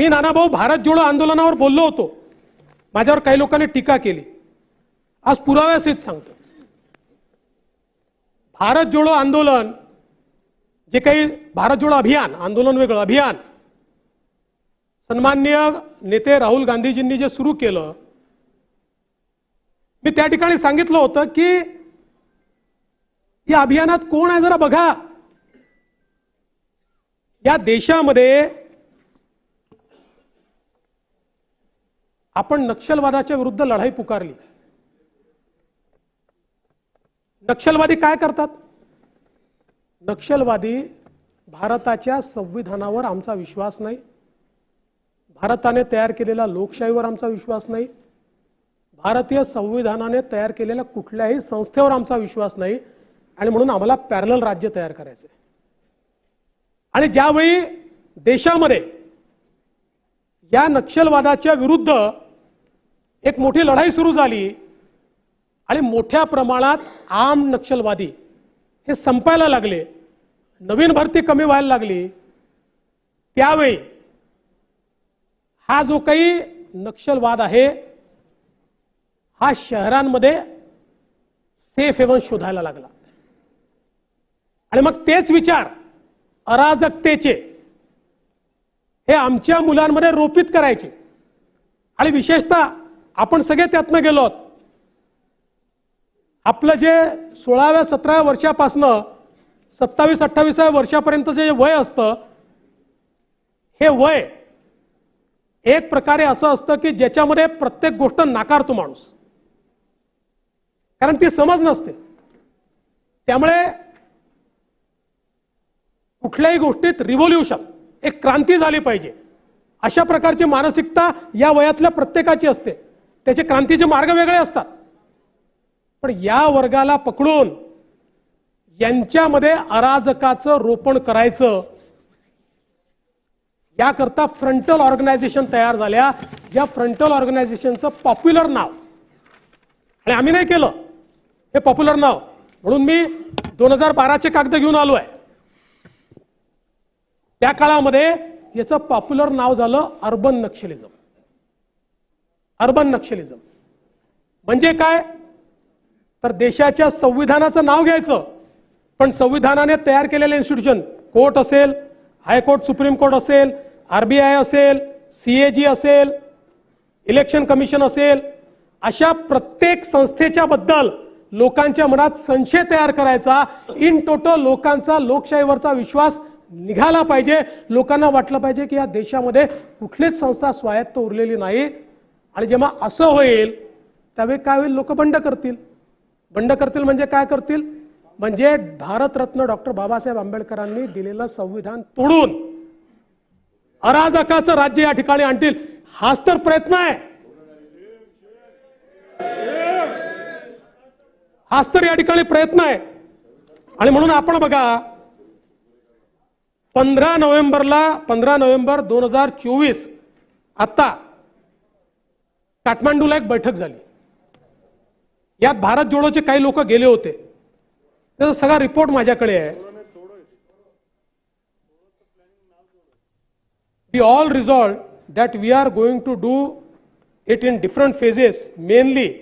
मी नानाभाऊ भारत जोडो आंदोलनावर बोललो होतो. माझ्यावर काही लोकांनी टीका केली. आज पुराव्यासहित सांगतो. भारत जोडो आंदोलन जे काही भारत जोडो अभियान आंदोलन वेगळं अभियान सन्माननीय नेते राहुल गांधीजींनी जे सुरू केलं मी त्या ठिकाणी सांगितलं होतं की या अभियानात कोण आहे जरा बघा. या देशामध्ये आपण नक्षलवादाच्या विरुद्ध लढाई पुकारली. नक्षलवादी काय करतात? नक्षलवादी भारताच्या संविधानावर आमचा विश्वास नाही. भारताने तयार केलेल्या लोकशाहीवर आमचा विश्वास नाही. भारतीय संविधानाने तयार केलेल्या कुठल्याही संस्थेवर आमचा विश्वास नाही. आणि म्हणून आम्हाला पॅरल राज्य तयार करायचं आहे आणि ज्यावेळी देशामध्ये या नक्षलवादाच्या विरुद्ध एक मोठी लढाई सुरू झाली आणि मोठ्या प्रमाणात आम नक्षलवादी हे संपायला लागले. नवीन भरती कमी व्हायला लागली. त्यावेळी हा जो काही नक्षलवाद आहे हा शहरांमध्ये सेफ हेवन शोधायला लागला. आणि मग तेच विचार अराजकतेचे हे आमच्या मुलांमध्ये रोपित करायचे. आणि विशेषतः आपण सगळे त्यातनं गेलो आहोत. आपलं जे सोळाव्या सतराव्या वर्षापासनं सत्तावीस अठ्ठावीसाव्या वर्षापर्यंत जे वय असतं हे वय एक प्रकारे असं असतं की ज्याच्यामध्ये प्रत्येक गोष्ट नाकारतो माणूस. कारण ती समज नसते. त्यामुळे कुठल्याही गोष्टीत रिव्होल्युशन एक क्रांती झाली पाहिजे. अशा प्रकारची मानसिकता या वयातल्या प्रत्येकाची असते. त्याचे क्रांतीचे मार्ग वेगळे असतात. पण या वर्गाला पकडून यांच्यामध्ये अराजकाचं रोपण करायचं याकरता फ्रंटल ऑर्गनायझेशन तयार झाल्या ज्या फ्रंटल ऑर्गनायझेशनचं पॉप्युलर नाव. आणि आम्ही नाही केलं. हे पॉप्युलर नाव. म्हणून मी दोन हजार बाराचे कागद घेऊन आलो आहे त्या काळामध्ये याचं पॉप्युलर नाव झालं अर्बन नक्षलिझम अर्बन नक्षलिझम म्हणजे काय? तर देशाच्या संविधानाचं नाव घ्यायचं. पण संविधानाने तयार केलेले इन्स्टिट्यूशन कोर्ट असेल हायकोर्ट सुप्रीम कोर्ट असेल आरबीआय असेल सीएजी असेल इलेक्शन कमिशन असेल अशा प्रत्येक संस्थेच्या बद्दल लोकांच्या मनात संशय तयार करायचा. इन टोटल लोकांचा लोकशाहीवरचा विश्वास निघाला पाहिजे. लोकांना वाटलं पाहिजे की या देशामध्ये कुठलीच संस्था स्वायत्त उरलेली नाही. आणि जेव्हा असं होईल त्यावेळी काय होईल? लोक बंड करतील. बंड करतील म्हणजे काय करतील? म्हणजे भारतरत्न डॉक्टर बाबासाहेब आंबेडकरांनी दिलेलं संविधान तोडून अराजकाचं राज्य या ठिकाणी आणतील. हाच तर प्रयत्न आहे. हाच तर या ठिकाणी प्रयत्न आहे. आणि म्हणून आपण बघा पंधरा नोव्हेंबरला पंधरा नोव्हेंबर दोन हजार चोवीस आता काठमांडूला एक बैठक झाली. यात भारत जोडोचे काही लोक गेले होते. त्याचा सगळा रिपोर्ट माझ्याकडे आहे. We all resolve that we are going to do it in different phases mainly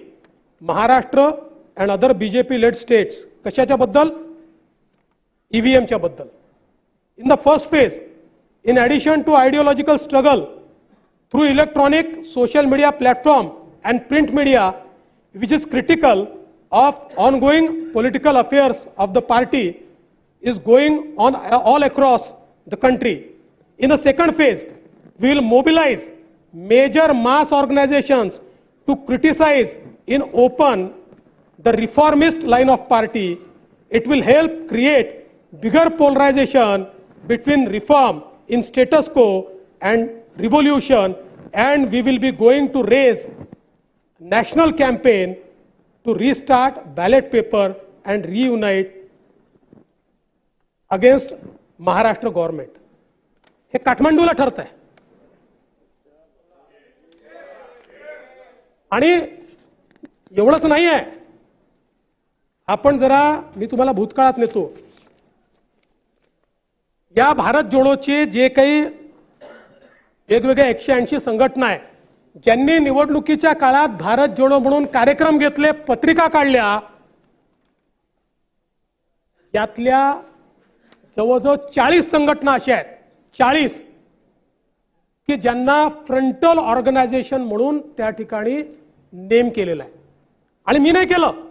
Maharashtra and other BJP led states कशाच्या बद्दल? ईव्हीएमच्या बद्दल. In the first phase, in addition to ideological struggle through electronic social media platform and print media, which is critical of ongoing political affairs of the party, is going on uh, all across the country. In the second phase, we will mobilize major mass organizations to criticize in open the reformist line of party. It will help create bigger polarization between reform in status quo and revolution and we will be going to raise national campaign to restart ballot paper and reunite against Maharashtra government हे काठमांडूला ठरत आहे आणि एवढंच नाही आहे आपण जरा मी तुम्हाला भूतकाळात नेतो या भारत जोडोचे जे काही वेगवेगळ्या एकशे ऐंशी संघटना आहे ज्यांनी निवडणुकीच्या काळात भारत जोडो म्हणून कार्यक्रम घेतले पत्रिका काढल्या यातल्या जवळजवळ चाळीस संघटना अशा आहेत. चाळीस. की ज्यांना फ्रंटल ऑर्गनायझेशन म्हणून त्या ठिकाणी नेम केलेला आहे. आणि मी नाही केलं.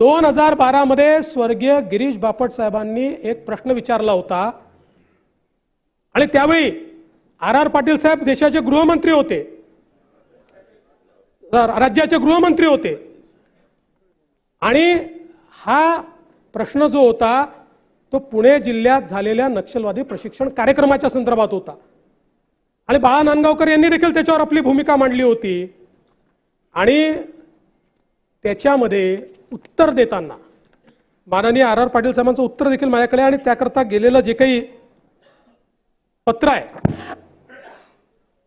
दोन हजार बारामध्ये स्वर्गीय गिरीश बापट साहेबांनी एक प्रश्न विचारला होता. आणि त्यावेळी आर आर पाटील साहेब देशाचे गृहमंत्री होते. राज्याचे गृहमंत्री होते. आणि हा प्रश्न जो होता तो पुणे जिल्ह्यात झालेल्या नक्षलवादी प्रशिक्षण कार्यक्रमाच्या संदर्भात होता. आणि बाळा नांदगावकर यांनी देखील त्याच्यावर आपली भूमिका मांडली होती. आणि त्याच्यामध्ये उत्तर देताना. माननीय आर आर पाटील साहेबांचं उत्तर देखील माझ्याकडे आणि त्याकरता गेलेलं जे काही पत्र आहे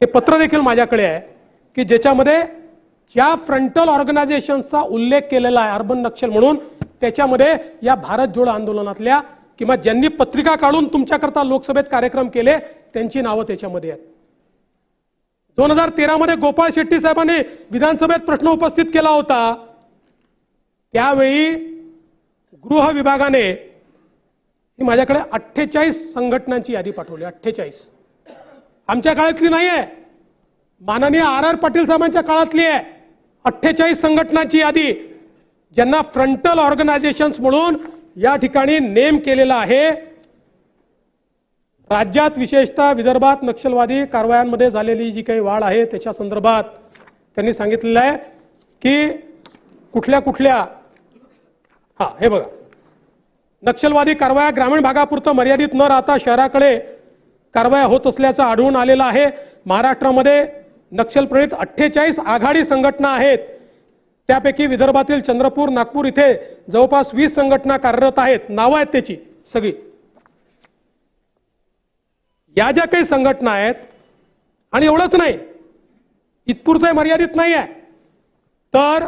ते पत्र देखील माझ्याकडे आहे की ज्याच्यामध्ये ज्या फ्रंटल ऑर्गनायझेशनचा उल्लेख केलेला आहे अर्बन नक्षल म्हणून त्याच्यामध्ये या भारत जोड आंदोलनातल्या किंवा ज्यांनी पत्रिका काढून तुमच्याकरता लोकसभेत कार्यक्रम केले त्यांची नावं त्याच्यामध्ये आहेत. दोन हजार तेरामध्ये गोपाळ शेट्टी साहेबांनी विधानसभेत प्रश्न उपस्थित केला होता त्यावेळी गृह विभागाने ही माझ्याकडे अठ्ठेचाळीस संघटनांची यादी पाठवली अठ्ठेचाळीस. आमच्या काळातली नाही आहे माननीय आर आर पाटील साहेबांच्या काळातली आहे. अठ्ठेचाळीस संघटनांची यादी ज्यांना फ्रंटल ऑर्गनायझेशन्स म्हणून या ठिकाणी नेम केलेला आहे. राज्यात विशेषतः विदर्भात नक्षलवादी कारवायांमध्ये झालेली जी काही वाढ आहे त्याच्या संदर्भात त्यांनी सांगितलेलं आहे की कुठल्या कुठल्या हा हे बघा. नक्षलवादी कारवाया ग्रामीण भागापुरतं मर्यादित न राहता शहराकडे कारवाया होत असल्याचं आढळून आलेलं आहे. महाराष्ट्रामध्ये नक्षलप्रणित अठ्ठेचाळीस आघाडी संघटना आहेत. त्यापैकी विदर्भातील चंद्रपूर नागपूर इथे जवळपास वीस संघटना कार्यरत आहेत. नावं आहेत त्याची सगळी. या ज्या काही संघटना आहेत आणि एवढंच नाही इथपुरतं मर्यादित नाही आहे तर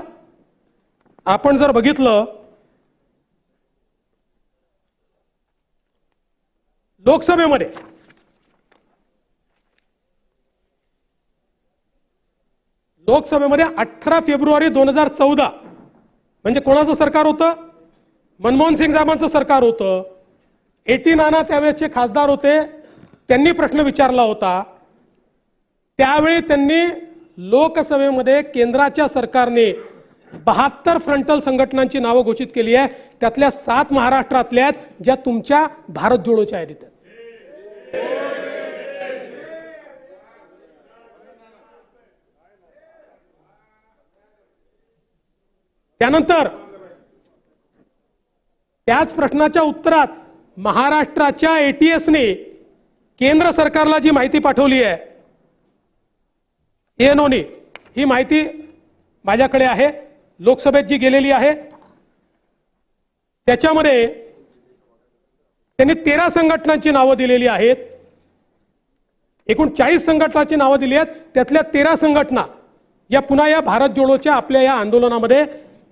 आपण जर बघितलं लोकसभेमध्ये. लोकसभेमध्ये अठरा फेब्रुवारी दोन हजार चौदा. म्हणजे कोणाचं सरकार होतं? मनमोहन सिंग साहेबांचं सरकार होतं. एटी नाना त्यावेळेसचे खासदार होते. त्यांनी प्रश्न विचारला होता. त्यावेळी त्यांनी लोकसभेमध्ये केंद्राच्या सरकारने बहात्तर फ्रंटल संघटनांची नावं घोषित केली आहे त्यातल्या सात महाराष्ट्रातल्या आहेत ज्या तुमच्या भारत जोडोच्या आहेत इथे. त्यानंतर त्याच प्रश्नाच्या उत्तरात महाराष्ट्राच्या एटीएसने केंद्र सरकारला जी माहिती पाठवली आहे एनओने ही माहिती माझ्याकडे आहे लोकसभेत जी गेलेली आहे त्याच्यामध्ये त्यांनी तेरा संघटनांची नावं दिलेली आहेत एकूण चाळीस संघटनांची नावं दिली आहेत त्यातल्या तेरा संघटना या पुन्हा या भारत जोडोच्या आपल्या या आंदोलनामध्ये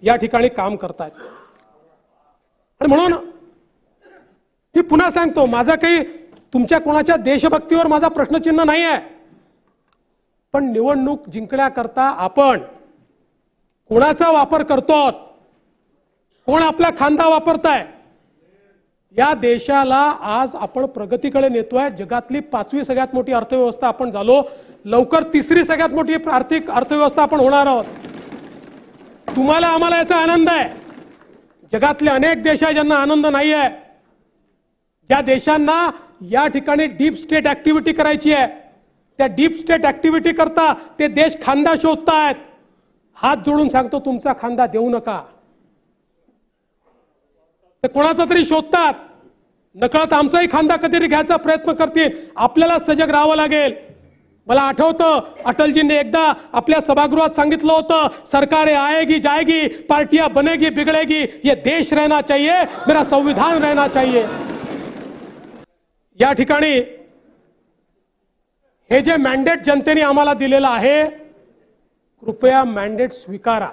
या ठिकाणी काम करतायत. आणि म्हणून मी पुन्हा सांगतो माझा काही तुमच्या कोणाच्या देशभक्तीवर माझा प्रश्नचिन्ह नाही आहे पण निवडणूक जिंकण्याकरता आपण कोणाचा वापर करतो कोण आपला खांदा वापरताय? या देशाला आज आपण प्रगतीकडे नेतोय. जगातली पाचवी सगळ्यात मोठी अर्थव्यवस्था आपण झालो. लवकर तिसरी सगळ्यात मोठी आर्थिक अर्थव्यवस्था आपण होणार आहोत. तुम्हाला आम्हाला याचा आनंद आहे. जगातले अनेक देश आहे ज्यांना आनंद नाही आहे ज्या देशांना या ठिकाणी डीप स्टेट ऍक्टिव्हिटी करायची आहे त्या डीप स्टेट ऍक्टिव्हिटी करता ते देश खांदा शोधतायत. हात जोडून सांगतो तुमचा खांदा देऊ नका. ते कोणाचा तरी शोधतात. नकळत आमचाही खांदा कधीतरी घ्यायचा प्रयत्न करतील. आपल्याला सजग राहावं लागेल. मला आठवतं अटलजींनी एकदा आपल्या सभागृहात सांगितलं होतं सरकारें आएगी जाएगी पार्टियां बनेगी बिगड़ेगी ये देश रहना चाहिए मेरा संविधान रहना चाहिए। या ठिकाणी हे जे मॅन्डेट जनतेने आम्हाला दिलेलं आहे कृपया मॅन्डेट स्वीकारा.